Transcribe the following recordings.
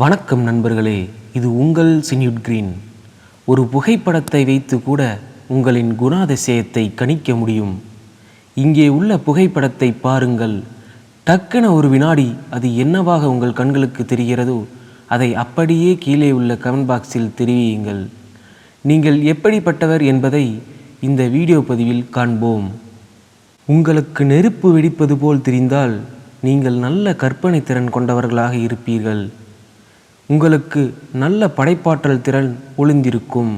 வணக்கம் நண்பர்களே இது உங்கள் சினியூட் கிரீன். ஒரு புகைப்படத்தை வைத்து கூட உங்களின் குணாதிசயத்தை கணிக்க முடியும். இங்கே உள்ள புகைப்படத்தை பாருங்கள். டக்குன ஒரு வினாடி அது என்னவாக உங்கள் கண்களுக்கு தெரிகிறதோ அதை அப்படியே கீழே உள்ள கமெண்ட் பாக்ஸில் தெரிவியுங்கள். நீங்கள் எப்படிப்பட்டவர் என்பதை இந்த வீடியோ பதிவில் காண்போம். உங்களுக்கு நெருப்பு வெடிப்பது போல் தெரிந்தால் நீங்கள் நல்ல கற்பனை திறன் கொண்டவர்களாக இருப்பீர்கள். உங்களுக்கு நல்ல படைப்பாற்றல் திறன் ஒளிந்திருக்கும்.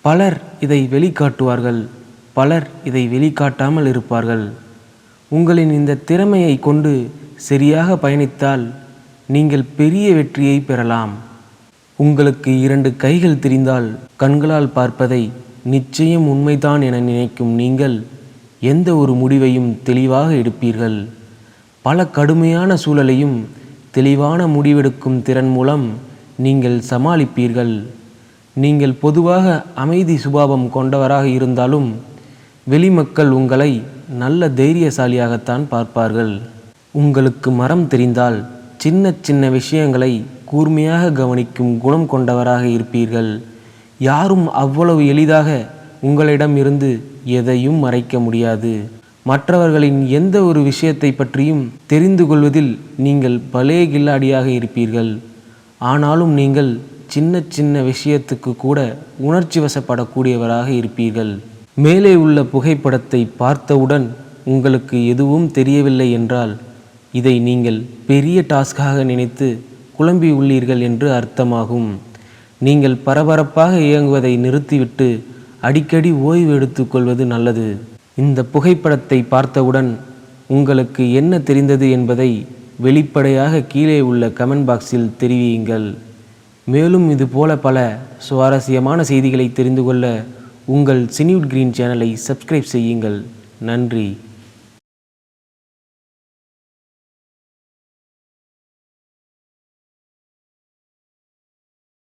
பலர் இதை வெளிக்காட்டுவார்கள். பலர் இதை வெளிக்காட்டாமல் இருப்பார்கள். உங்களின் இந்த திறமையை கொண்டு சரியாக பயணித்தால் நீங்கள் பெரிய வெற்றியை பெறலாம். உங்களுக்கு இரண்டு கைகள் தெரிந்தால் கண்களால் பார்ப்பதை நிச்சயம் உண்மைதான் என நினைக்கும் நீங்கள் எந்த ஒரு முடிவையும் தெளிவாக எடுப்பீர்கள். பல கடுமையான சூழலையும் தெளிவான முடிவெடுக்கும் திறன் மூலம் நீங்கள் சமாளிப்பீர்கள். நீங்கள் பொதுவாக அமைதி சுபாவம் கொண்டவராக இருந்தாலும் வெளிமக்கள் உங்களை நல்ல தைரியசாலியாகத்தான் பார்ப்பார்கள். உங்களுக்கு மரம் தெரிந்தால் சின்ன சின்ன விஷயங்களை கூர்மையாக கவனிக்கும் குணம் கொண்டவராக இருப்பீர்கள். யாரும் அவ்வளவு எளிதாக உங்களிடம் இருந்து எதையும் மறைக்க முடியாது. மற்றவர்களின் எந்த ஒரு விஷயத்தை பற்றியும் தெரிந்து கொள்வதில் நீங்கள் பலே கில்லாடியாக இருப்பீர்கள். ஆனாலும் நீங்கள் சின்ன சின்ன விஷயத்துக்கு கூட உணர்ச்சி வசப்படக்கூடியவராக இருப்பீர்கள். மேலே உள்ள புகைப்படத்தை பார்த்தவுடன் உங்களுக்கு எதுவும் தெரியவில்லை என்றால் இதை நீங்கள் பெரிய டாஸ்காக நினைத்து குழம்பி உள்ளீர்கள் என்று அர்த்தமாகும். நீங்கள் பரபரப்பாக இயங்குவதை நிறுத்திவிட்டு அடிக்கடி ஓய்வு எடுத்துக்கொள்வது நல்லது. இந்த புகைப்படத்தை பார்த்தவுடன் உங்களுக்கு என்ன தெரிந்தது என்பதை வெளிப்படையாக கீழே உள்ள கமெண்ட் பாக்ஸில் தெரிவியுங்கள். மேலும் இதுபோல பல சுவாரஸ்யமான செய்திகளை தெரிந்து கொள்ள உங்கள் சினிவுட் கிரீன் சேனலை சப்ஸ்கிரைப் செய்யுங்கள். நன்றி.